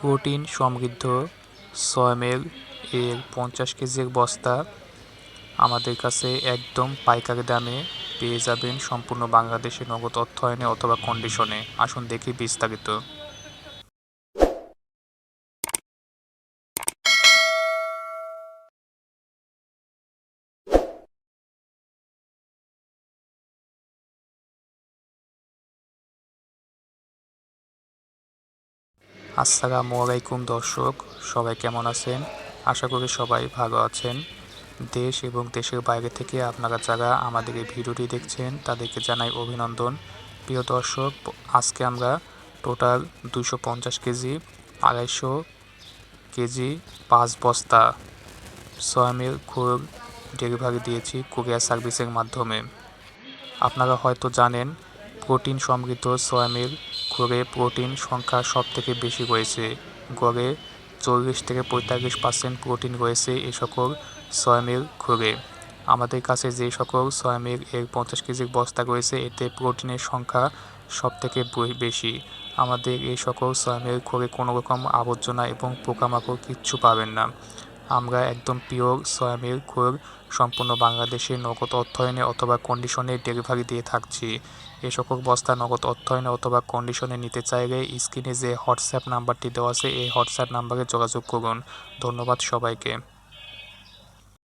Protein সমৃদ্ধ সয়ামেল এর পঞ্চাশ কেজির বস্তা আমাদের কাছে একদম পাইকারি দামে পেয়ে যাবেন সম্পূর্ণ বাংলাদেশে নগদ অর্থায়নে অথবা কন্ডিশনে আসুন দেখি বিস্তারিত। আসসালামু আলাইকুম, দর্শক। সবাই কেমন আছেন? আশা করি সবাই ভালো আছেন। দেশ এবং দেশের বাইরে থেকে আপনারা যারা আমাদের এই ভিডিওটি দেখছেন, তাদেরকে জানাই অভিনন্দন। প্রিয় দর্শক, আজকে আমরা টোটাল দুশো পঞ্চাশ কেজি, আড়াইশো কেজি পাঁচ বস্তা সয়ামিল খোল ডেলিভারি দিয়েছি কুরিয়ার সার্ভিসের মাধ্যমে। আপনারা হয়তো জানেন, প্রোটিন সমৃদ্ধ সয়ামিল ঘরে প্রোটিন সংখ্যা সব থেকে বেশি রয়েছে। গড়ে চল্লিশ থেকে পঁয়তাল্লিশ পার্সেন্ট প্রোটিন রয়েছে এই সকল সয়ামিল ঘরে আমাদের কাছে যে সকল সয়ামিল এর পঞ্চাশ কেজির বস্তা রয়েছে, এতে প্রোটিনের সংখ্যা সব থেকে বেশি। আমাদের এই সকল সয়ামিল ঘরে কোনো রকম আবর্জনা এবং পোকামাকড় কিচ্ছু পাবেন না। আমরা একদম পিওর সয়া মিল্ক সম্পূর্ণ বাংলাদেশে নগদ অর্থায়নে অথবা কন্ডিশনে ডেলিভারি দিয়ে থাকছি। এ সকল বস্তা নগদ অর্থায়নে অথবা কন্ডিশনে নিতে চাইলে স্ক্রিনে যে হোয়াটসঅ্যাপ নাম্বারটি দেওয়া আছে, এই হোয়াটসঅ্যাপ নাম্বারে যোগাযোগ করুন। ধন্যবাদ সবাইকে।